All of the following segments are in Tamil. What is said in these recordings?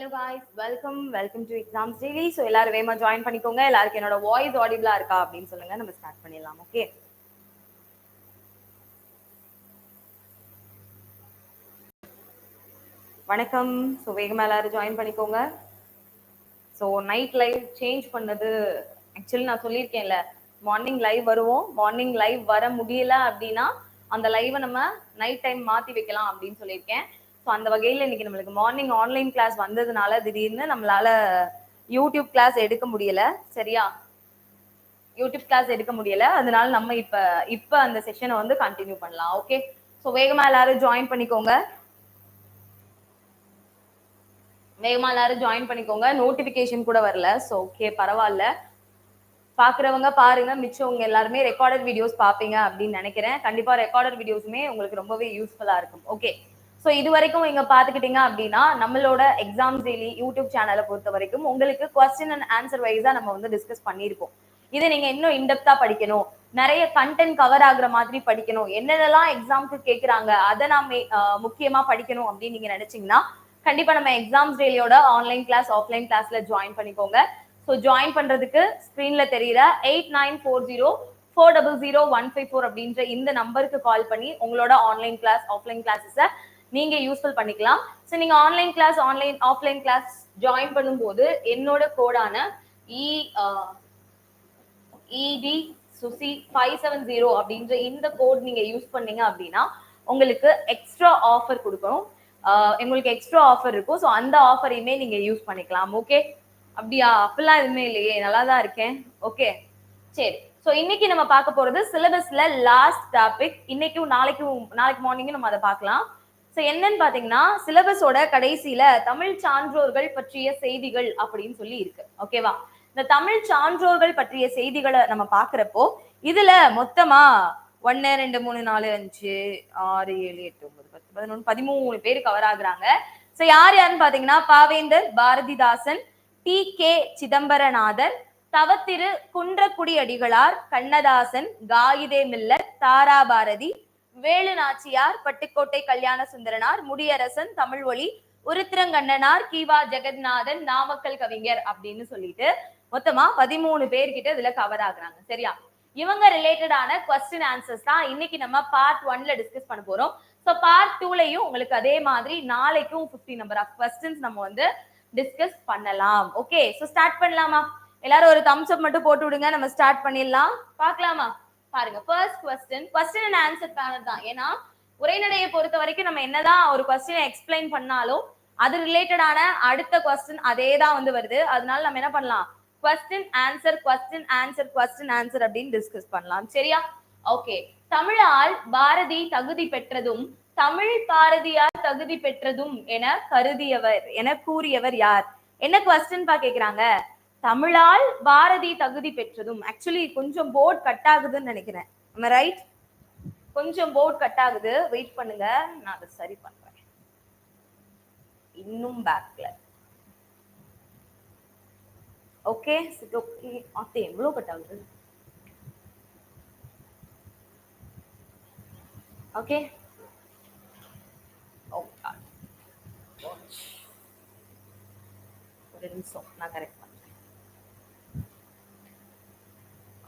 Hello guys welcome welcome to exams daily so எல்லாரும் வேகமாக ஜாயின் பண்ணிக்கோங்க. எல்லாருக்கும் என்னோட வாய்ஸ் ஆடிபிளாக இருக்கா அப்படின்னு சொல்லுங்க. நம்ம ஸ்டார்ட் பண்ணிடலாம் ஓகே வணக்கம். ஸோ வேகமாக எல்லாரும் ஜாயின் பண்ணிக்கோங்க. ஸோ நைட் லைவ் சேஞ்ச் பண்ணது ஆக்சுவலி நான் சொல்லியிருக்கேன்ல. மார்னிங் லைவ் வருவோம். மார்னிங் லைவ் வர முடியல அப்படின்னா அந்த லைவை நம்ம நைட் டைம் மாற்றி வைக்கலாம் அப்படின்னு சொல்லியிருக்கேன். ஸோ அந்த வகையில் இன்னைக்கு நம்மளுக்கு மார்னிங் ஆன்லைன் கிளாஸ் வந்ததுனால திடீர்னு நம்மளால யூடியூப் கிளாஸ் எடுக்க முடியல. சரியா? யூடியூப் கிளாஸ் எடுக்க முடியல. அதனால நம்ம இப்ப இப்ப அந்த செஷனை வந்து கண்டினியூ பண்ணலாம். ஓகே ஸோ வேகமா எல்லாரும் ஜாயின் பண்ணிக்கோங்க. வேகமா எல்லாரும் ஜாயின் பண்ணிக்கோங்க. நோட்டிபிகேஷன் கூட வரல. ஸோ ஓகே பரவாயில்ல. பாக்குறவங்க பாருங்க. மிச்சவங்க எல்லாருமே ரெக்கார்டட் வீடியோஸ் பாப்பீங்க அப்படின்னு நினைக்கிறேன். கண்டிப்பா ரெக்கார்டட் வீடியோஸுமே உங்களுக்கு ரொம்பவே யூஸ்ஃபுல்லா இருக்கும். ஓகே ஸோ இது வரைக்கும் இங்க பாத்துக்கிட்டீங்க அப்படின்னா நம்மளோட எக்ஸாம் டெய்லி யூடியூப் சேனலை பொறுத்த வரைக்கும் உங்களுக்கு கொஸ்டின் அண்ட் ஆன்சர் வைஸா நம்ம வந்து டிஸ்கஸ் பண்ணியிருப்போம். இதை நீங்க இன்னும் இன்டெப்தா படிக்கணும். நிறைய கண்டென்ட் கவர் ஆகுற மாதிரி படிக்கணும். என்னென்னலாம் எக்ஸாம்க்கு கேக்குறாங்க அதை நாம முக்கியமா படிக்கணும் அப்படின்னு நீங்க நினைச்சீங்கன்னா கண்டிப்பா நம்ம எக்ஸாம்ஸ் டெய்லியோட ஆன்லைன் கிளாஸ் ஆஃப்லைன் கிளாஸ்ல ஜாயின் பண்ணிக்கோங்க. ஸோ ஜாயின் பண்றதுக்கு ஸ்க்ரீன்ல தெரியுற eight nine four zero four double zero one five four அப்படின்ற இந்த நம்பருக்கு கால் பண்ணி உங்களோட ஆன்லைன் கிளாஸ் ஆஃப்லைன் கிளாஸஸை நீங்க யூஸ்ஃபுல் பண்ணிக்கலாம். ஸோ நீங்க online class online offline class join பண்ணும்போது என்னோட கோடான இ இடி சுசி ஃபைவ் செவன் ஜீரோ அப்படின்ற இந்த கோட் நீங்க யூஸ் பண்ணீங்க அப்படின்னா உங்களுக்கு எக்ஸ்ட்ரா ஆஃபர் கொடுக்கணும். எங்களுக்கு உங்களுக்கு எக்ஸ்ட்ரா ஆஃபர் இருக்கும். ஸோ அந்த ஆஃபரையுமே நீங்க யூஸ் பண்ணிக்கலாம். ஓகே அப்படியா? அப்படிலாம் எதுவுமே இல்லையே. நல்லா தான் இருக்கேன். ஓகே சரி. ஸோ இன்னைக்கு நம்ம பார்க்க போறது சிலபஸ்ல லாஸ்ட் டாபிக் இன்னைக்கும் நாளைக்கும் நாளைக்கு மார்னிங்கும் நம்ம அதை பார்க்கலாம். ஸோ என்னன்னு பாத்தீங்கன்னா சிலபஸோட கடைசியில தமிழ் சான்றோர்கள் பற்றிய செய்திகள் அப்படின்னு சொல்லி இருக்கு. ஓகேவா இந்த தமிழ் சான்றோர்கள் பற்றிய செய்திகளை நம்ம பாக்குறப்போ இதுல மொத்தமா ஒன்னு ரெண்டு மூணு நாலு அஞ்சு ஆறு ஏழு எட்டு ஒன்பது பத்து பதினொன்று பதிமூணு பேர் கவர் ஆகுறாங்க. ஸோ யார் யாருன்னு பாத்தீங்கன்னா பாவேந்தர் பாரதிதாசன் டி கே சிதம்பரநாதர் தவத்திரு குன்றக்குடி அடிகளார் கண்ணதாசன் காயிதே மில்லர் தாராபாரதி வேலு நாச்சியார் பட்டுக்கோட்டை கல்யாண சுந்தரனார் முடியரசன் தமிழ்வொலி உருத்திரங்கண்ணனார் கீவா ஜெகநாதன் நாமக்கல் கவிஞர் அப்படின்னு சொல்லிட்டு மொத்தமா பதிமூணு பேர்கிட்ட இதுல கவர் ஆகுறாங்க. சரியா? இவங்க ரிலேட்டடான கொஸ்டின் ஆன்சர்ஸ் தான் இன்னைக்கு நம்ம பார்ட் ஒன்ல டிஸ்கஸ் பண்ண போறோம். ஸோ பார்ட் டூலையும் உங்களுக்கு அதே மாதிரி நாளைக்கும் 50 நம்பர் ஆஃப் கொஸ்டின்ஸ் நம்ம வந்து டிஸ்கஸ் பண்ணலாம். ஓகே ஸோ ஸ்டார்ட் பண்ணலாமா? எல்லாரும் ஒரு தம்ஸ் அப் மட்டும் போட்டு விடுங்க. நம்ம ஸ்டார்ட் பண்ணிடலாம். பார்க்கலாமா? பாருங்க first question question and answer panel தான் ஏன்னா உரைநடையை பொறுத்த வரைக்கும் நம்ம என்னதான் ஒரு கொஸ்டினை எக்ஸ்பிளைன் பண்ணாலும் அது ரிலேட்டடான அடுத்த கொஸ்டின் அதே தான் வந்து வருது. அதனால நம்ம என்ன பண்ணலாம்? Question answer question answer question answer அப்படின்னு டிஸ்கஸ் பண்ணலாம். சரியா? ஓகே தமிழால் பாரதி தகுதி பெற்றதும் தமிழ் பாரதியார் தகுதி பெற்றதும் என கருதியவர் என கூறியவர் யார்? என்ன கொஸ்டின் பா கேக்குறாங்க? தமிழால் பாரதி தகுதி பெற்றதும். ஆக்சுவலி கொஞ்சம் போர்ட் கட் ஆகுதுன்னு நினைக்கிறேன். ரைட் கொஞ்சம் போர்ட் கட் ஆகுது. வெயிட் பண்ணுங்க. நான் அதை சரி பண்றேன். இன்னும் பேக்ல ஓகே ஓகே அத்தே எவ்வளவு கட் ஆகுது? ஓகே ஓ oh ஒரு நிமிஷம். நான் கரெக்ட் பண்றேன்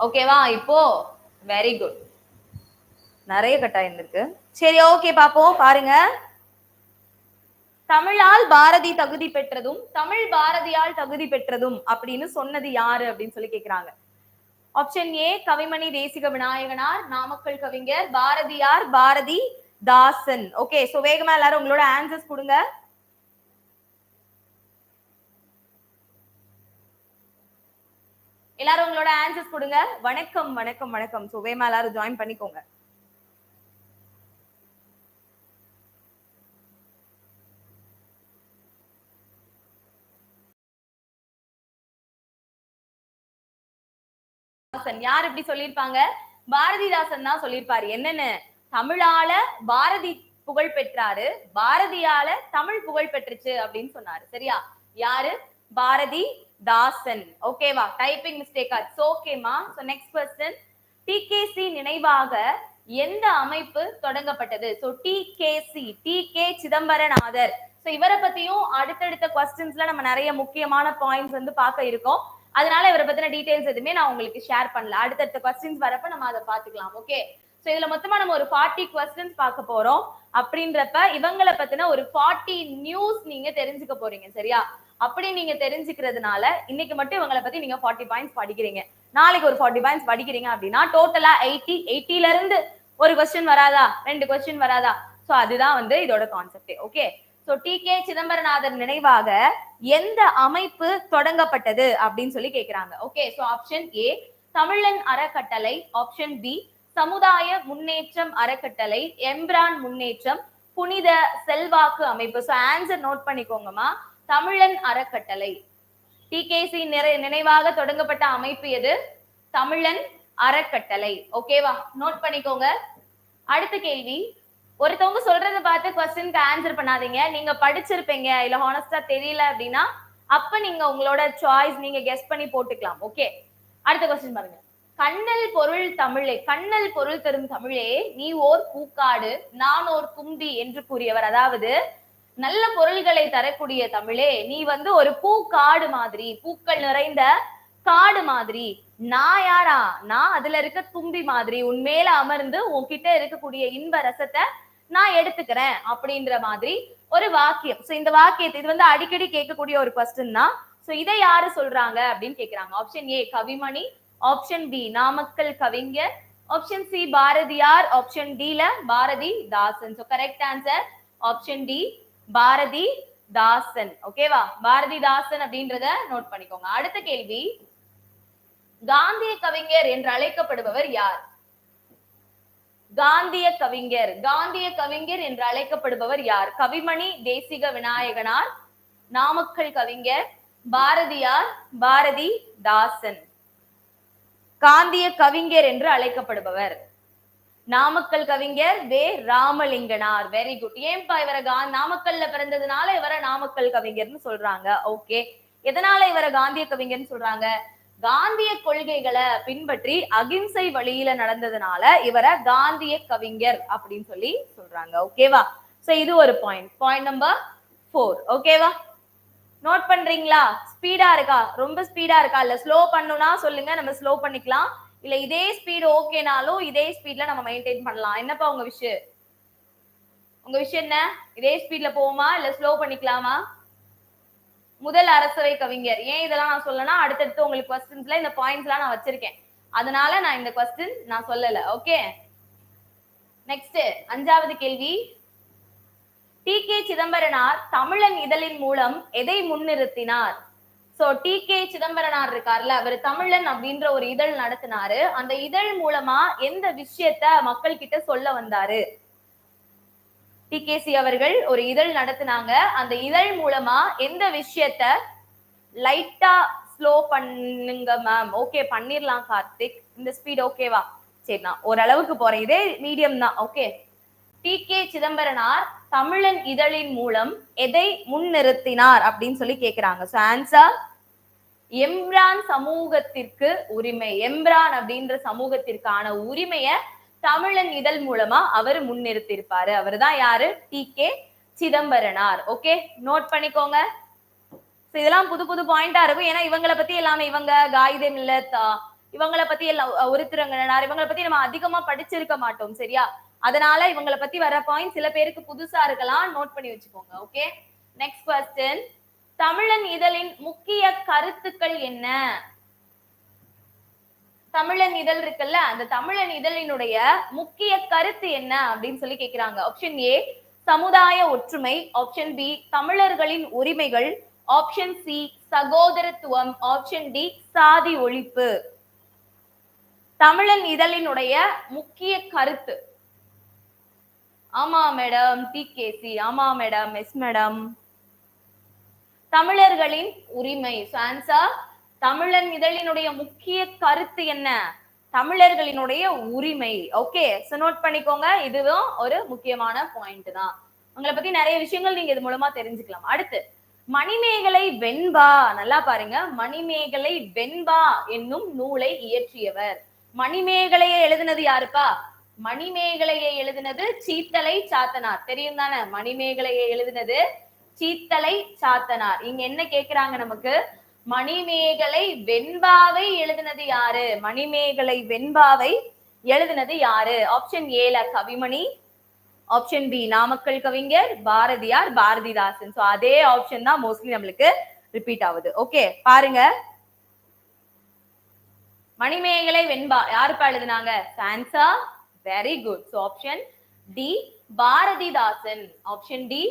ஓகேவா? இப்போ வெரி குட் நிறைய கட்டாயம் இருக்கு சரி ஓகே பாப்போம் பாருங்க. தமிழால் பாரதி தகுதி பெற்றதும் தமிழ் பாரதியால் தகுதி பெற்றதும் அப்படின்னு சொன்னது யாரு அப்படின்னு சொல்லி கேக்குறாங்க. ஆப்ஷன் ஏ கவிமணி தேசிக விநாயகனார் நாமக்கல் கவிஞர் பாரதியார் பாரதி தாசன். ஓகே சோ வேகமா எல்லாரும் உங்களோட ஆன்சர்ஸ் கொடுங்க. எல்லாரும் உங்களோட ஆன்சர்ஸ் கொடுங்க. வணக்கம் வணக்கம் வணக்கம். ஸோ வேமா எல்லாரும் ஜாயின் பண்ணிக்கோங்க. யார் இப்படி சொல்லியிருப்பாங்க? பாரதிதாசன் தான் சொல்லியிருப்பாரு. என்னன்னு? தமிழால பாரதி புகழ் பெற்றாரு. பாரதியால தமிழ் புகழ் பெற்றுச்சு அப்படின்னு சொன்னாரு. சரியா? யாரு? பாரதி தாசன். ஓகேவா டைப்பிங் மிஸ்டேக் ஆச்சு. ஓகேமா சோ நெக்ஸ்ட் கொஸ்டின் டிகேசி நினைவாக எந்த அமைப்பு தொடங்கப்பட்டது? So TKC T K Chidambaranathar. So இவரை பத்தியும் அடுத்தடுத்த கொஸ்டின்ஸ்ல நம்ம நிறைய முக்கியமான பாயிண்ட்ஸ் வந்து பார்க்க இருக்கோம். அதனால இவரை பத்தின டீடைல்ஸ் எதுவுமே நான் உங்களுக்கு ஷேர் பண்ணல. அடுத்தடுத்த கொஸ்டின்ஸ் வரப்ப நம்ம அதை பாத்துக்கலாம் ஓகே சோ இதுல மொத்தமா நம்ம ஒரு ஃபார்ட்டி கொஸ்டின்ஸ் பார்க்க போறோம். அப்படின்றப்ப இவங்களை பத்தின ஒரு ஃபார்ட்டி நியூஸ் நீங்க தெரிஞ்சுக்க போறீங்க. சரியா? அப்படி நீங்க தெரிஞ்சுக்கிறதுனால இன்னைக்கு மட்டும் இவங்களை பத்தி நீங்க ஃபார்ட்டி பாயிண்ட்ஸ் படிக்கிறீங்க. நாளைக்கு ஒரு ஃபார்ட்டி பாயிண்ட்ஸ் படிக்கிறீங்க அப்படின்னா டோட்டலா எயிட்டி எயிட்டில இருந்து ஒரு கொஸ்டின் வராதா? ரெண்டு கொஸ்டின் வராதா? சோ அதுதான் வந்து இதோட concept okay so T K Chidambaranathan நினைவாக எந்த அமைப்பு தொடங்கப்பட்டது அப்படின்னு சொல்லி கேக்குறாங்க ஓகே சோ ஆப்ஷன் ஏ தமிழன் அறக்கட்டளை. ஆப்ஷன் பி சமுதாய முன்னேற்றம் அறக்கட்டளை. எம்ப்ரான் முன்னேற்றம். புனித செல்வாக்கு அமைப்பு. சோ ஆன்சர் நோட் பண்ணிக்கோங்கம்மா. தமிழன் அறக்கட்டளை. டிகேசி நிறை நினைவாக தொடங்கப்பட்ட அமைப்பு எது? தமிழன் அறக்கட்டளை. ஓகேவா நோட் பண்ணிக்கோங்க. அடுத்த கேள்வி. ஒருத்தவங்க சொல்றத பார்த்து கொஸ்டினுக்கு ஆன்சர் பண்ணாதீங்க. நீங்க படிச்சிருப்பீங்க. இல்ல ஹானஸ்டா தெரியல அப்படின்னா அப்ப நீங்க உங்களோட சாய்ஸ் நீங்க கெஸ் பண்ணி போட்டுக்கலாம். ஓகே அடுத்த கொஸ்டின் பாருங்க. கண்ணல் பொருள் தமிழே. கண்ணல் பொருள் தரும் தமிழே. நீ ஓர் பூக்காடு நான் ஓர் கும்பி என்று கூறியவர். அதாவது நல்ல பொருள்களை தரக்கூடிய தமிழே நீ வந்து ஒரு பூ காடு மாதிரி பூக்கள் நிறைந்த காடு மாதிரி. நான் யாரா? நான் அதுல இருக்க தும்பி மாதிரி. உன் மேல அமர்ந்து உன்கிட்ட இருக்கக்கூடிய இன்ப ரசத்தை நான் எடுத்துக்கிறேன் அப்படின்ற மாதிரி ஒரு வாக்கியம். சோ இந்த வாக்கியத்தை இது வந்து அடிக்கடி கேட்கக்கூடிய ஒரு கொஸ்டின் தான். சோ இதை யாரு சொல்றாங்க அப்படின்னு கேக்குறாங்க. Option A Kavimani. Option B Namakkal கவிஞர். Option C Bharathiyar. ஆப்ஷன் ல Bharathidasan. So correct answer option D Bharathidasan ஓகேவா பாரதிதாசன் அப்படின்றத நோட் பண்ணிக்கோங்க. அடுத்த கேள்வி. காந்திய கவிஞர் என்று அழைக்கப்படுபவர் யார்? காந்திய கவிஞர். காந்திய கவிஞர் என்று அழைக்கப்படுபவர் யார்? கவிமணி தேசிக விநாயகனார் நாமக்கல் கவிஞர் பாரதியார் பாரதி தாசன் காந்திய கவிஞர் என்று அழைக்கப்படுபவர். நாமக்கல் கவிஞர் வே. ராமலிங்கனார். வெரி குட் ஏன்பா இவரை கா நாமக்கல்ல பிறந்ததுனால இவரை நாமக்கல் கவிஞர்னு சொல்றாங்க. ஓகே எதனால இவரை காந்திய கவிஞர்னு சொல்றாங்க? காந்திய கொள்கைகளை பின்பற்றி அகிம்சை வழியில நடந்ததுனால இவரை காந்திய கவிஞர் அப்படின்னு சொல்லி சொல்றாங்க. ஓகேவா சோ இது ஒரு பாயிண்ட் பாயிண்ட் நம்பர் ஃபோர் ஓகேவா நோட் பண்றீங்களா? ஸ்பீடா இருக்கா? ரொம்ப ஸ்பீடா இருக்கா? இல்ல ஸ்லோ பண்ணுனா சொல்லுங்க. நம்ம ஸ்லோ பண்ணிக்கலாம். இல்ல இதே ஸ்பீடு ஓகேனாலும் இதே ஸ்பீட்ல நம்ம மெயின்டைன் பண்ணலாம். என்னப்பா உங்க விஷயம் உங்க விஷயம் என்ன? இதே ஸ்பீட்ல போவோமா? இல்ல ஸ்லோ பண்ணிக்கலாமா? முதல் அரசவை கவிஞர். ஏன் இதெல்லாம் நான் சொல்லனா அடுத்தடுத்து உங்களுக்கு கொஸ்டின்ஸ்ல இந்த பாயிண்ட்ஸ் எல்லாம் நான் வச்சிருக்கேன். அதனால நான் இந்த கொஸ்டின் நான் சொல்லல. ஓகே நெக்ஸ்ட் அஞ்சாவது கேள்வி. டி கே சிதம்பரனார் தமிழன் இதழின் மூலம் எதை முன்னிறுத்தினார்? சோ டி கே சிதம்பரனார் இருக்கார்ல அவர் தமிழன் அப்படின்ற ஒரு இதழ் நடத்தினாரு. அந்த இதழ் மூலமா எந்த விஷயத்த மக்கள் கிட்ட சொல்ல வந்தாரு? டிகேசி அவர்கள் ஒரு இதழ் நடத்தினாங்க. அந்த இதழ் மூலமா எந்த விஷயத்த லைட்டா ஸ்லோ பண்ணுங்க மேம் ஓகே பண்ணிரலாம் கார்த்திக். இந்த ஸ்பீட் ஓகேவா சரி நான் ஓரளவுக்கு போறேன். இதே மீடியம் தான். Okay D. கே. சிதம்பரனார் தமிழன் இதழின் மூலம் எதை முன்னிறுத்தினார் அப்படின்னு சொல்லி கேக்குறாங்க. சோ ஆன்சர் எம்ரான் சமூகத்திற்கு உரிமை. எம்ரான் அப்படின்ற சமூகத்திற்கான உரிமைய தமிழன் இதழ் மூலமா அவர் முன்னிறுத்திருப்பாரு அவர் தான் யாரு? T. K. Chidambaranar. Okay note பண்ணிக்கோங்க. இதெல்லாம் புது புது பாயிண்டா இருக்கும். ஏன்னா இவங்களை பத்தி எல்லாமே இவங்க காயிதே மில்லத் இவங்களை பத்தி எல்லாம் ஒருத்திரங்கனார் இவங்களை பத்தி நம்ம அதிகமா படிச்சிருக்க மாட்டோம் சரியா? அதனால இவங்களை பத்தி வர பாயிண்ட் சில பேருக்கு புதுசா இருக்கலாம். நோட் பண்ணி வச்சுக்கோங்க ஓகே நெக்ஸ்ட் கொஸ்டின் தமிழன் இதழின் முக்கிய கருத்துக்கள் என்ன? தமிழன் இதழ் இருக்குல்ல அந்த தமிழன் இதழினுடைய முக்கிய கருத்து என்ன அப்படின்னு சொல்லி கேக்குறாங்க. ஆப்ஷன் ஏ சமுதாய ஒற்றுமை. ஆப்ஷன் பி தமிழர்களின் உரிமைகள். ஆப்ஷன் சி சகோதரத்துவம். ஆப்ஷன் டி சாதி ஒழிப்பு. தமிழன் இதழினுடைய முக்கிய கருத்து. ஆமா மேடம் டி கேசி ஆமா மேடம் எஸ் மேடம் தமிழர்களின் உரிமை. ஆன்சர் தமிழன் இதழினுடைய முக்கிய கருத்து என்ன? தமிழர்களினுடைய உரிமை. ஓகே சோ நோட் பண்ணிக்கோங்க. இதுவும் ஒரு முக்கியமான பாயிண்ட் தான். உங்களை பத்தி நிறைய விஷயங்கள் நீங்க இது மூலமா தெரிஞ்சுக்கலாம். அடுத்து மணிமேகலை வெண்பா. நல்லா பாருங்க. மணிமேகலை வெண்பா என்னும் நூலை இயற்றியவர். மணிமேகலையை எழுதினது யாருப்பா? மணிமேகலையை எழுதினது சீத்தலை சாத்தனார். தெரியும் தானே? மணிமேகலையை எழுதினது சீத்தலை சாத்தனார். இங்க என்ன கேக்குறாங்க நமக்கு? மணிமேகலை வெண்பாவை எழுதினது யாரு? மணிமேகலை வெண்பாவை எழுதினது யாரு? ஆப்ஷன் ஏல கவிமணி ஆப்ஷன் பி நாமக்கல் கவிஞர் பாரதியார் பாரதிதாசன். சோ அதே ஆப்ஷன் தான் மோஸ்ட்லி நம்மளுக்கு ரிப்பீட் ஆகுது. ஓகே பாருங்க. மணிமேகலை வெண்பா யாருப்பா எழுதினாங்க? Sansa very good so option D Bharathidasan. Option D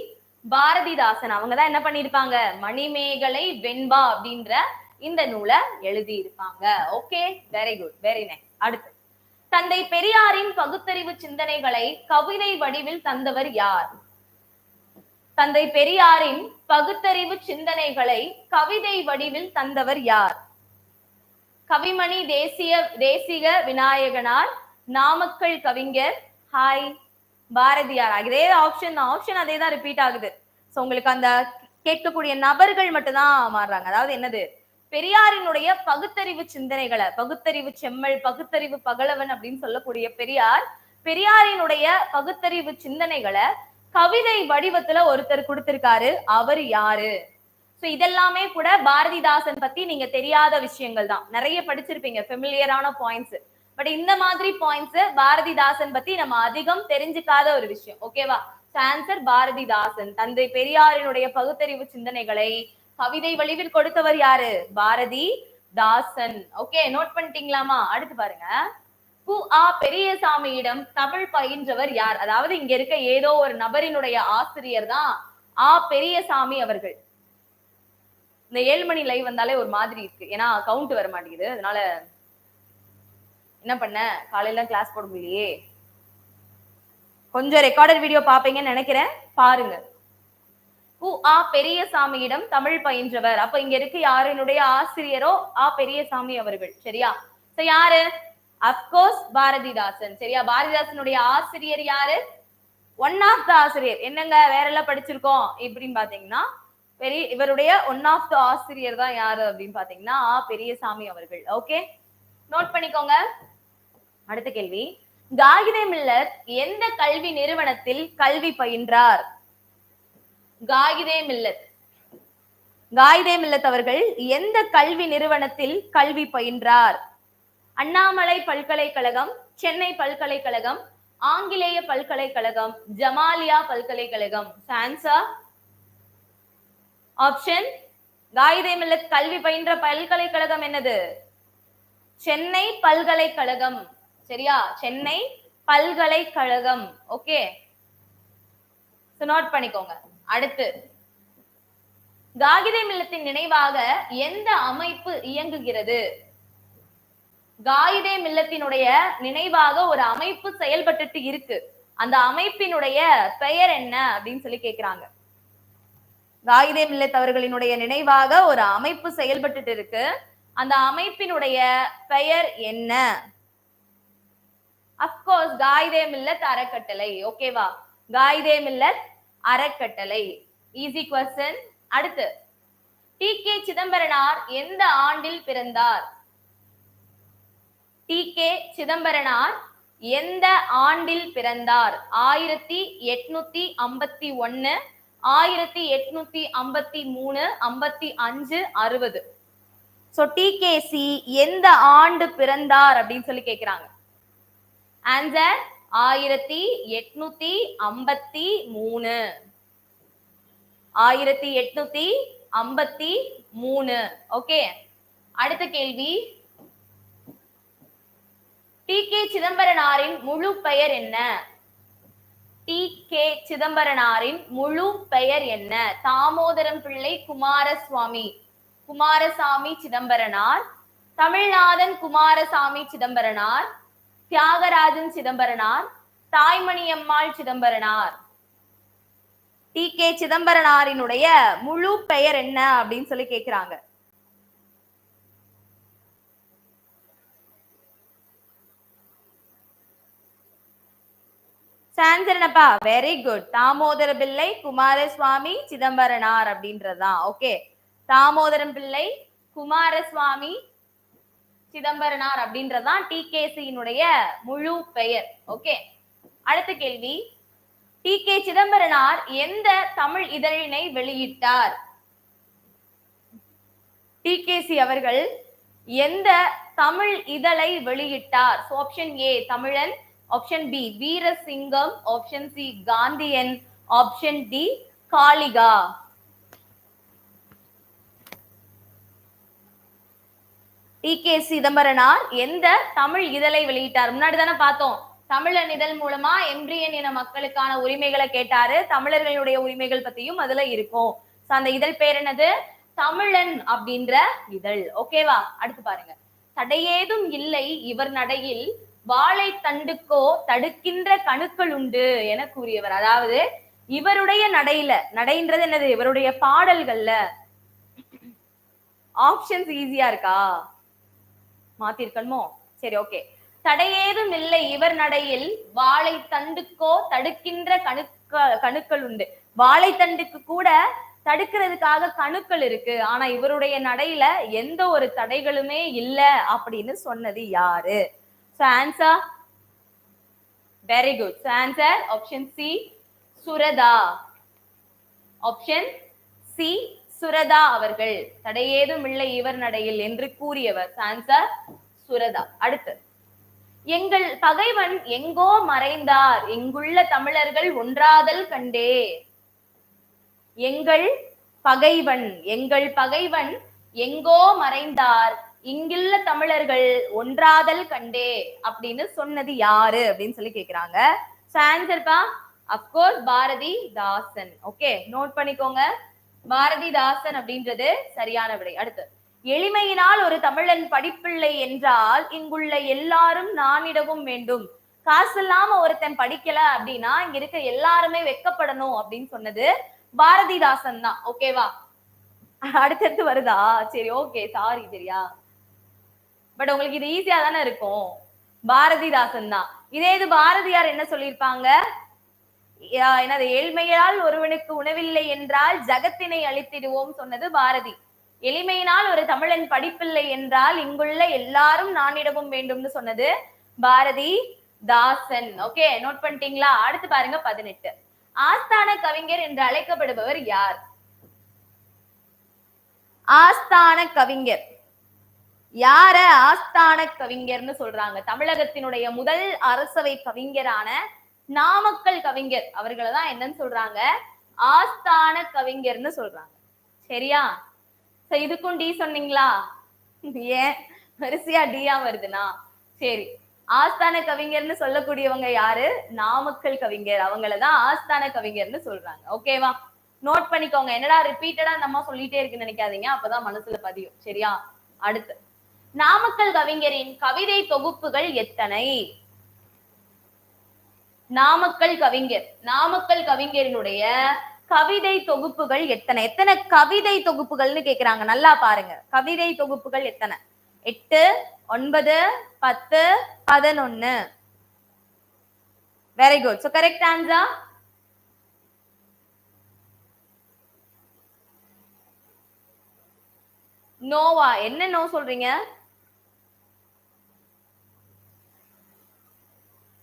Bharathidasan. அவங்க தான் என்ன பண்ணிருப்பாங்க மணிமேகலை வெண்பா அப்படின்ற இந்த நூலை எழுதி இருப்பாங்க okay very good very nice அடுத்து. தந்தை பெரியாரின் பகுத்தறிவு சிந்தனைகளை கவிதை வடிவில் தந்தவர் யார்? தந்தை பெரியாரின் பகுத்தறிவு சிந்தனைகளை கவிதை வடிவில் தந்தவர் யார்? கவிமணி தேசிய தேசிக விநாயகனார் நாமக்கல் கவிஞர். ஹாய் பாரதியார். இதே ஆப்ஷன் ஆப்ஷன் அதே தான் ரிப்பீட் ஆகுது. ஸோ உங்களுக்கு அந்த கேட்கக்கூடிய நபர்கள் மட்டும்தான் மாறுறாங்க. அதாவது என்னது? பெரியாரினுடைய பகுத்தறிவு சிந்தனைகளை பகுத்தறிவு செம்மல் பகுத்தறிவு பகலவன் அப்படின்னு சொல்லக்கூடிய பெரியார் பெரியாரினுடைய பகுத்தறிவு சிந்தனைகளை கவிதை வடிவத்துல ஒருத்தர் கொடுத்திருக்காரு. அவர் யாரு? சோ இதெல்லாமே கூட பாரதிதாசன் பத்தி நீங்க தெரியாத விஷயங்கள் தான். நிறைய படிச்சிருப்பீங்க. ஃபெமிலியரான பாயிண்ட்ஸ் பட் இந்த மாதிரி பாயிண்ட்ஸ் பாரதிதாசன் பத்தி நம்ம அதிகம் தெரிஞ்சுக்காத ஒரு விஷயம். ஓகேவா ஆன்சர் பாரதிதாசன். தந்தை பெரியாரினுடைய பகுத்தறிவு சிந்தனைகளை கவிதை வழிவில் கொடுத்தவர் யாரு? பாரதி தாசன் ஓகே நோட் பண்ணிட்டீங்களாமா? அடுத்து பாருங்க. பு ஆ பெரியசாமியிடம் தமிழ் பயின்றவர் யார்? அதாவது இங்க இருக்க ஏதோ ஒரு நபரினுடைய ஆசிரியர் தான் ஆ பெரியசாமி அவர்கள். இந்த ஏழு மணி லைவ் வந்தாலே ஒரு மாதிரி இருக்கு. ஏன்னா கவுண்ட் வர மாட்டேங்குது. அதனால என்ன பண்ண? காலையில கிளாஸ் போட முடியலையே. கொஞ்சம் ரெக்கார்டட் வீடியோ பாப்பீங்கன்னு நினைக்கிறேன். பாருங்க. கு ஆ பெரியசாமியிடம் தமிழ் பயின்றவர். அப்ப இங்க இருக்கு யாருனுடைய ஆசிரியரோ ஆ பெரியசாமி அவர்கள். சரியா? சோ யாரு? Of course Bharathidasan. சரியா? பாரதிதாசனுடைய ஆசிரியர் யாரு? ஒன் ஆஃப் த ஆசிரியர். என்னங்க? வேற எல்லாம் படிச்சிருக்கோம். இப்படின்னு பாத்தீங்கன்னா பெரிய இவருடைய ஒன் ஆஃப் த ஆசிரியர் தான் யாரு அப்படின்னு பாத்தீங்கன்னா ஆ பெரியசாமி அவர்கள். ஓகே நோட் பண்ணிக்கோங்க. அடுத்த கேள்வி. காகிதே மில்லர் எந்த கல்வி நிறுவனத்தில் கல்வி பயின்றார்? காகிதே மில்லத் காகிதே மில்லத் அவர்கள் எந்த கல்வி நிறுவனத்தில் கல்வி பயின்றார்? அண்ணாமலை பல்கலைக்கழகம் சென்னை பல்கலைக்கழகம் ஆங்கிலேய பல்கலைக்கழகம் ஜமாலியா பல்கலைக்கழகம். சான்சா ஆப்ஷன் காகிதே மில்லத் கல்வி பயின்ற பல்கலைக்கழகம் என்னது? சென்னை பல்கலைக்கழகம். சரியா? சென்னை பல்கலைக்கழகம். ஓகே நோட் பண்ணிக்கோங்க. அடுத்து. காகிதே மில்லத்தின் நினைவாக எந்த அமைப்பு இயங்குகிறது? காகிதே மில்லத்தினுடைய நினைவாக ஒரு அமைப்பு செயல்பட்டுட்டு இருக்கு. அந்த அமைப்பினுடைய பெயர் என்ன? அப்படின்னு சொல்லி கேக்குறாங்க. காகிதே மில்லத் அவர்களினுடைய நினைவாக ஒரு அமைப்பு செயல்பட்டுட்டு இருக்கு. அந்த அமைப்பினுடைய பெயர் என்ன? அப்கோர்ஸ் காயிதே மில்லத் அறக்கட்டளை. ஓகேவா காயிதே மில்லத் அறக்கட்டளை. ஈஸி கொஸ்டின் அடுத்து. டி கே சிதம்பரனார் எந்த ஆண்டில் பிறந்தார்? டி கே சிதம்பரனார் எந்த ஆண்டில் பிறந்தார்? ஆயிரத்தி எட்நூத்தி ஐம்பத்தி ஒன்னு ஆயிரத்தி எட்நூத்தி ஐம்பத்தி மூணு ஐம்பத்தி அஞ்சு அறுபது. சோ டிகேசி எந்த ஆண்டு பிறந்தார் அப்படின்னு சொல்லி கேக்குறாங்க. ஆன்சர் ஆயிரத்தி எட்நூத்தி ஐம்பத்தி மூணு. ஆயிரத்தி எட்நூத்தி ஐம்பத்தி மூணு. ஓகே அடுத்த கேள்வி. டி கே சிதம்பரனாரின் முழு பெயர் என்ன? டி கே சிதம்பரனாரின் முழு பெயர் என்ன? தாமோதரம் பிள்ளை குமாரசுவாமி. குமாரசாமி சிதம்பரனார். தமிழ்நாதன் குமாரசாமி சிதம்பரனார். தியாகராஜன் சிதம்பரனார் தாய்மணியம்மாள் சிதம்பரனார். டி கே சிதம்பரனாரினுடைய முழு பெயர் என்ன அப்படின்னு சொல்லி கேக்குறாங்க. சாந்தரனப்பா வெரி குட் தாமோதர பிள்ளை குமாரசுவாமி சிதம்பரனார் அப்படின்றதுதான். ஓகே தாமோதரம் பிள்ளை குமாரசுவாமி சிதம்பரனார் அப்படின்றதான் அப்படின்றதுதான் டிகேசியினுடைய முழு பெயர். ஓகே அடுத்த கேள்வி. டி கே சிதம்பரனார் எந்த தமிழ் இதழினை வெளியிட்டார்? டி கே சி அவர்கள் எந்த தமிழ் இதழை வெளியிட்டார்? Option A Tamilan. Option B Veerasingam. Option C Gandhian. Option D Kalika. T. K. Chidambaranar எந்த தமிழ் இதழை வெளியிட்டார்? முன்னாடி தானே பார்த்தோம். தமிழன் இதழ் மூலமா எம்ப்ரியன் இன மக்களுக்கான உரிமைகளை கேட்டாரு. தமிழர்களுடைய உரிமைகள் பத்தியும் அதுல இருக்கும். அந்த இதழ் பேர் என்னது? தமிழன் அப்படின்ற இதழ். ஓகேவா அடுத்து பாருங்க. தடையேதும் இல்லை இவர் நடையில். வாழை தண்டுக்கோ தடுக்கின்ற கணுக்கள் உண்டு என கூறியவர். அதாவது இவருடைய நடையில நடைன்றது என்னது? இவருடைய பாடல்கள்ல. ஆப்ஷன்ஸ் ஈஸியா இருக்கா? மாத்திருக்கணுமோ? சரி ஓகே தடையேதும் இல்லை இவர் நடையில். வாழை தண்டுக்கோ தடுக்கின்ற கணுக்க கணுக்கள் உண்டு வாழைத்தண்டுக்கு கூட தடுக்கிறதுக்காக கணுக்கள் இருக்கு. ஆனா இவருடைய நடையில எந்த ஒரு தடைகளுமே இல்ல அப்படின்னு சொன்னது யாரு? So answer very good answer option C Suratha option C Suratha அவர்கள். தடையேதும் இல்லை இவர் நடையில் என்று கூறியவர். ஆன்சர் சுரதா. அடுத்து. எங்கள் பகைவன் எங்கோ மறைந்தார். எங்குள்ள தமிழர்கள் ஒன்றாதல் கண்டே. எங்கள் பகைவன் எங்கள் பகைவன் எங்கோ மறைந்தார். இங்குள்ள தமிழர்கள் ஒன்றாதல் கண்டே அப்படின்னு சொன்னது யாரு அப்படின்னு சொல்லி கேக்குறாங்க. ஆன்சர்பா of course Bharathidasan. Okay note பண்ணிக்கோங்க. பாரதிதாசன் அப்படின்றது சரியான விடை. அடுத்து எளிமையினால் ஒரு தமிழன் படிப்பில்லை என்றால் இங்குள்ள எல்லாரும் நானிடவும் வேண்டும். காசு இல்லாம ஒருத்தன் படிக்கல அப்படின்னா இங்க இருக்க எல்லாருமே வெக்கப்படணும் அப்படின்னு சொன்னது பாரதிதாசன் தான். ஓகேவா அடுத்தடுத்து வருதா? சரி ஓகே சாரி சரியா? பட் உங்களுக்கு இது ஈஸியா தானே இருக்கும். பாரதிதாசன் தான். இதே இது பாரதியார் என்ன சொல்லியிருப்பாங்க? எனது ஏழ்மையால் ஒருவனுக்கு உணவில்லை என்றால் ஜகத்தினை அழித்திடுவோம் சொன்னது பாரதி. எளிமையினால் ஒரு தமிழன் படிப்பில்லை என்றால் இங்குள்ள எல்லாரும் நானிடமும் வேண்டும்னு சொன்னது பாரதி தாசன். ஓகே நோட் பண்ணிட்டீங்களா? அடுத்து பாருங்க பதினெட்டு. ஆஸ்தான கவிஞர் என்று அழைக்கப்படுபவர் யார்? ஆஸ்தான கவிஞர். யார ஆஸ்தான கவிஞர்னு சொல்றாங்க? தமிழகத்தினுடைய முதல் அரசவை கவிஞரான நாமக்கல் கவிஞர். அவர்களை தான் என்னன்னு சொல்றாங்க. ஆஸ்தான கவிஞர்னு சொல்றாங்க. சரியா? சோ இதுக்கும் டி சொன்னீங்களா? ஏன்? வரிசையா டியா வருதுனா சரி. ஆஸ்தான கவிஞர்னு சொல்லக்கூடியவங்க யாரு? நாமக்கல் கவிஞர். அவங்களதான் ஆஸ்தான கவிஞர்னு சொல்றாங்க. ஓகேவா நோட் பண்ணிக்கோங்க. என்னடா ரிப்பீட்டடா அந்த அம்மா சொல்லிட்டே இருக்குன்னு நினைக்காதீங்க. அப்பதான் மனசுல பதியும். சரியா? அடுத்து. நாமக்கல் கவிஞரின் கவிதை தொகுப்புகள் எத்தனை? நாமக்கல் கவிஞர் நாமக்கல் கவிஞரினுடைய கவிதை தொகுப்புகள் எத்தனை? எத்தனை கவிதை தொகுப்புகள்னு கேக்குறாங்க. நல்லா பாருங்க. கவிதை தொகுப்புகள் எத்தனை? எட்டு ஒன்பது பத்து பதினொன்னு. Very good so correct answer Noah என்ன நோ சொல்றீங்க?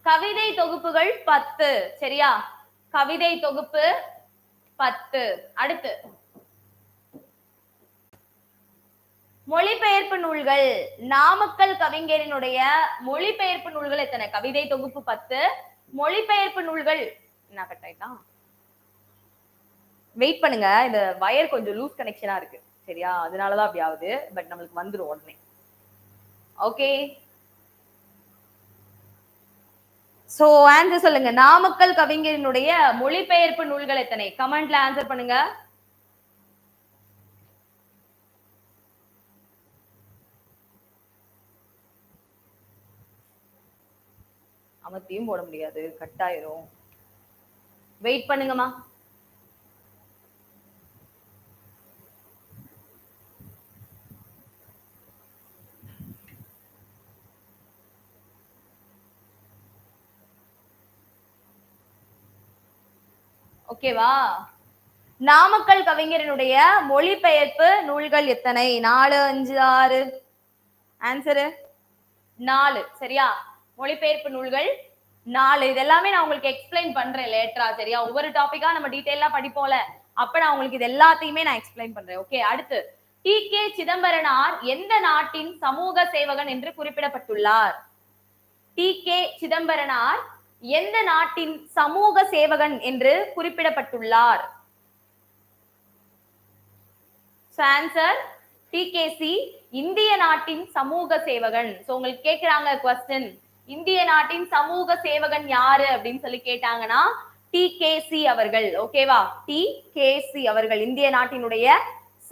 கவிதை தொகுப்புகள் பத்து. சரியா? கவிதை தொகுப்பு பத்து. அடுத்து. மொழிபெயர்ப்பு நூல்கள். நாமக்கல் கவிஞரினுடைய மொழிபெயர்ப்பு நூல்கள் எத்தனை? கவிதை தொகுப்பு பத்து. மொழிபெயர்ப்பு நூல்கள். என்ன கட் வெயிட் பண்ணுங்க. இந்த வயர் கொஞ்சம் லூஸ் கனெக்ஷனா இருக்கு. சரியா? அதனாலதான் அப்படி ஆகுது. பட் நம்மளுக்கு வந்துரும் உடனே. ஓகே சோ ஆன்சர் சொல்லுங்க. நாமக்கல் கவிஞரினுடைய மொழிபெயர்ப்பு நூல்கள் எத்தனை? கமெண்ட்ல ஆன்சர் பண்ணுங்க. அமர்த்தியும் போட முடியாது. கட்டாயிரும். வெயிட் பண்ணுங்கம்மா. ஓகேவா நாமக்கல் கவிஞரினுடைய மொழிபெயர்ப்பு நூல்கள் எத்தனை? நாலு அஞ்சு ஆறு? ஆன்சரு நாலு. சரியா? மொழிபெயர்ப்பு நூல்கள் நாலு. இதெல்லாமே நான் உங்களுக்கு எக்ஸ்பிளைன் பண்றேன் லேட்டரா சரியா? ஒவ்வொரு டாபிக்கா நம்ம டீட்டெயிலா படிப்போம்ல. அப்ப நான் உங்களுக்கு இது எல்லாத்தையுமே நான் எக்ஸ்பிளைன் பண்றேன். ஓகே அடுத்து. டி கே சிதம்பரனார் எந்த நாட்டின் சமூக சேவகன் என்று குறிப்பிடப்பட்டுள்ளார்? டி கே சிதம்பரனார் எந்த நாட்டின் சமூக சேவகன் என்று குறிப்பிடப்பட்டுள்ளார்? ஆன்சர் டிகேசி இந்திய நாட்டின் சமூக சேவகன். சோ உங்களுக்கு கேக்குறாங்க கொஸ்டின் இந்திய நாட்டின் சமூக சேவகன் யாரு அப்படின்னு சொல்லி கேட்டாங்கன்னா டி கேசி அவர்கள். ஓகேவா டி கேசி அவர்கள் இந்திய நாட்டினுடைய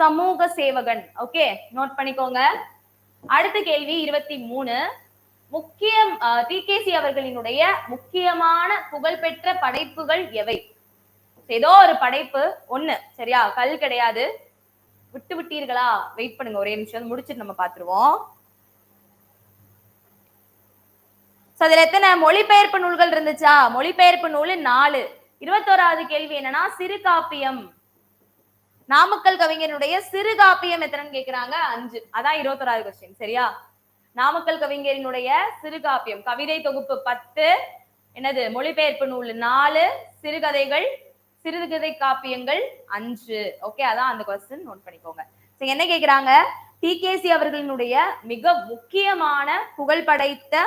சமூக சேவகன். ஓகே நோட் பண்ணிக்கோங்க. அடுத்த கேள்வி இருபத்தி மூணு. முக்கியம் டிகேசி அவர்களினுடைய முக்கியமான புகழ்பெற்ற படைப்புகள் எவை? ஏதோ ஒரு படைப்பு ஒண்ணு சரியா? கல் கிடையாது. விட்டு விட்டீர்களா? வெயிட் பண்ணுங்க ஒரே நிமிஷம். முடிச்சுட்டு நம்ம பாத்துருவோம். அதுல எத்தனை மொழிபெயர்ப்பு நூல்கள் இருந்துச்சா? மொழிபெயர்ப்பு நூல் நாலு. இருபத்தோராவது கேள்வி என்னன்னா சிறு காப்பியம். நாமக்கல் கவிஞனுடைய சிறு காப்பியம் எத்தனைன்னு கேக்குறாங்க? அஞ்சு. அதான் இருபத்தோராவது கொஸ்டின் சரியா? நாமக்கல் கவிஞரினுடைய சிறுகாப்பியம். கவிதை தொகுப்பு பத்து. என்னது? மொழிபெயர்ப்பு நூல் நாலு. சிறுகதைகள் சிறுகதை காப்பியங்கள் அஞ்சு. ஓகே அதான் அந்த கொஸ்டின் நோட் பண்ணிக்கோங்க. சோ என்ன கேக்குறாங்க? டிகேசி அவர்களினுடைய மிக முக்கியமான புகழ் படைத்த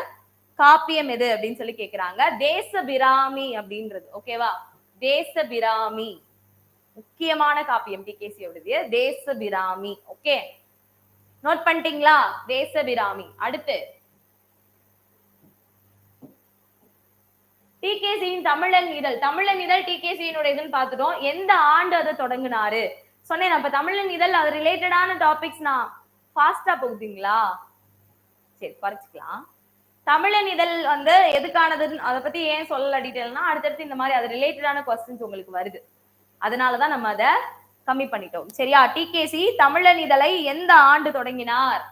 காப்பியம் எது அப்படின்னு சொல்லி கேக்குறாங்க. தேச பிராமி அப்படின்றது. ஓகேவா தேச பிராமி முக்கியமான காப்பியம் டிகேசி அவருடைய. தேச பிராமி ஓகே நோட் பண்ணிட்டீங்களா? தேசபிராமி. அடுத்து. டிகேசியின் தமிழன் இதழ். தமிழன் இதழ் டிகேசியினுடைய இதுன்னு பார்த்துட்டோம். எந்த ஆண்டு அதை தொடங்கினாரு? சொன்னேன் அப்ப தமிழன் இதழ் அது ரிலேட்டடான டாபிக்ஸ் நான் ஃபாஸ்டா போகுதுங்களா சரி குறைச்சிக்கலாம். தமிழன் இதழ் வந்து எதுக்கானதுன்னு அதை பத்தி ஏன் சொல்லல டீட்டெயில்னா அடுத்தடுத்து இந்த மாதிரி அது ரிலேட்டடான கொஸ்டின்ஸ் உங்களுக்கு வருது. அதனாலதான் நம்ம அதை கம்மி பண்ணிட்டோம். சரியா? டிகேசி தமிழன் இதழை எந்த ஆண்டு தொடங்கினார்?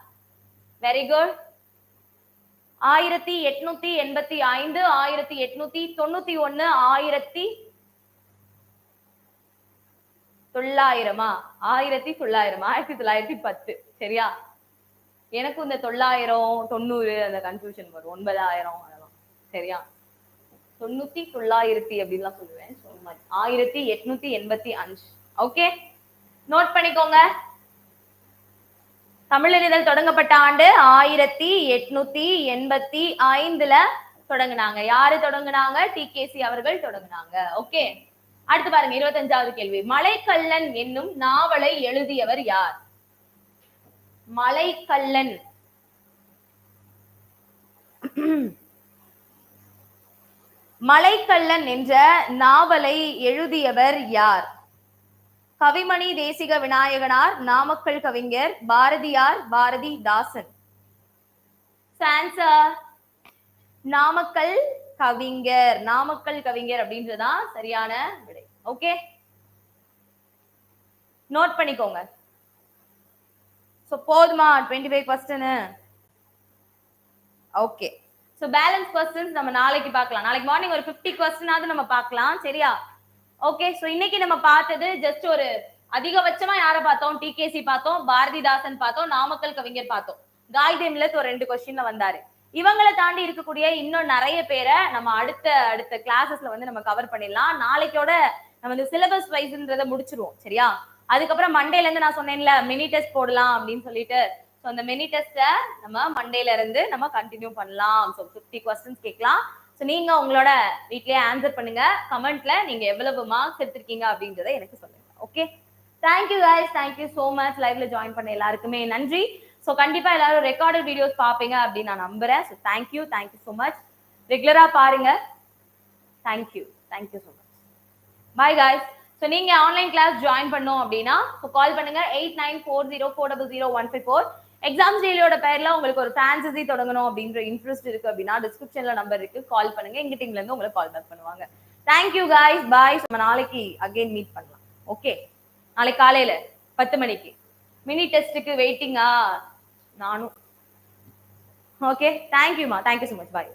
வெரி குட் ஆயிரத்தி எட்நூத்தி எண்பத்தி ஐந்து ஆயிரத்தி எட்நூத்தி தொண்ணூத்தி ஒண்ணு ஆயிரத்தி தொள்ளாயிரமா? ஆயிரத்தி தொள்ளாயிரம்? ஆயிரத்தி தொள்ளாயிரத்தி பத்து. சரியா? எனக்கும் இந்த தொள்ளாயிரம் தொண்ணூறு அந்த கன்ஃபியூஷன் வரும். ஒன்பதாயிரம் அதெல்லாம். சரியா? தொண்ணூத்தி தொள்ளாயிரத்தி அப்படின்லாம் சொல்லுவேன். ஆயிரத்தி எட்நூத்தி எண்பத்தி அஞ்சு. ஓகே நோட் பண்ணிக்கோங்க. தமிழர் இதழ் தொடங்கப்பட்ட ஆண்டு ஆயிரத்தி எட்நூத்தி எண்பத்தி ஐந்துல தொடங்குனாங்க. யாரு தொடங்குனாங்க? டிகேசி அவர்கள் தொடங்குனாங்க. ஓகே அடுத்து பாருங்க இருபத்தஞ்சாவது கேள்வி. மலைக்கல்லன் என்னும் நாவலை எழுதியவர் யார்? மலைக்கல்லன். மலைக்கல்லன் என்ற நாவலை எழுதியவர் யார்? கவிமணி தேசிக விநாயகனார் நாமக்கல் கவிஞர் பாரதியார் பாரதிதாசன் சான்சர் நாமக்கல் கவிஞர் நாமக்கல் கவிஞர் அப்படின்றதுதான் சரியான விடை. ஓகே நோட் பண்ணிக்கோங்க. சோ போதுமா? Twenty five question okay so balance questions நம்ம நாளைக்கு பார்க்கலாம். நாளைக்கு மார்னிங் ஒரு ஃபிஃப்டி கொஸ்டினாவது நம்ம பார்க்கலாம். சரியா? ஓகே சோ இன்னைக்கு நம்ம பார்த்தது ஜஸ்ட் ஒரு அதிகபட்சமா யாரை பார்த்தோம்? டிகேசி பார்த்தோம் பாரதிதாசன் பார்த்தோம் நாமக்கல் கவிஞர் பார்த்தோம். காய்தேம்ல மில்லத் ஒரு ரெண்டு கொஸ்டின்ல வந்தாரு. இவங்களை தாண்டி இருக்கக்கூடிய இன்னும் நிறைய பேரை நம்ம அடுத்த அடுத்த கிளாஸஸ்ல வந்து நம்ம கவர் பண்ணிடலாம். நாளைக்கோட நம்ம இந்த சிலபஸ் வைஸ்ன்றத முடிச்சிருவோம் சரியா? அதுக்கப்புறம் மண்டேல இருந்து நான் சொன்னேன்ல மினி டெஸ்ட் போடலாம் அப்படின்னு சொல்லிட்டு. ஸோ அந்த மினி டெஸ்ட்டை நம்ம மண்டேல இருந்து நம்ம கண்டினியூ பண்ணலாம். ஸோ ஃபிஃப்டி கொஸ்டின்ஸ் கேட்கலாம். ஸோ நீங்க உங்களோட வீட்லயே ஆன்சர் பண்ணுங்க. கமெண்ட்ல நீங்க எவ்வளவு மார்க்ஸ் எடுத்திருக்கீங்க அப்படின்றத எனக்கு சொல்லுங்க. Okay thank you guys thank you so much லைவ்ல ஜாயின் பண்ண எல்லாருக்குமே நன்றி. ஸோ கண்டிப்பா எல்லாரும் ரெக்கார்டட் வீடியோஸ் பார்ப்பீங்க அப்படின்னு நான் நம்புறேன். So thank you thank you so much ரெகுலரா பாருங்க. Thank you thank you so much bye guys so நீங்க ஆன்லைன் கிளாஸ் ஜாயின் பண்ணோம் அப்படின்னா ஸோ கால் பண்ணுங்க. Eight nine four zero four double zero one five four exams டெய்லியோட பேர்ல உங்களுக்கு ஒரு ஃபேன்சசி தொடங்கணும் அப்படின்ற இன்ட்ரெஸ்ட் இருக்கு அப்படின்னா டிஸ்கிரிப்ஷன்ல நம்பர் இருக்கு. கால் பண்ணுங்க. எங்க டீம்ல இருந்து உங்களை கால் பேக் பண்ணுவாங்க. தேங்க்யூ கைஸ் பாய் நம்ம நாளைக்கு அகைன் மீட் பண்ணலாம். ஓகே நாளைக்கு காலையில பத்து மணிக்கு. மினி டெஸ்ட்டுக்கு வெயிட்டிங்கா நானும். ஓகே தேங்க்யூமா தேங்க்யூ ஸோ மச் பாய்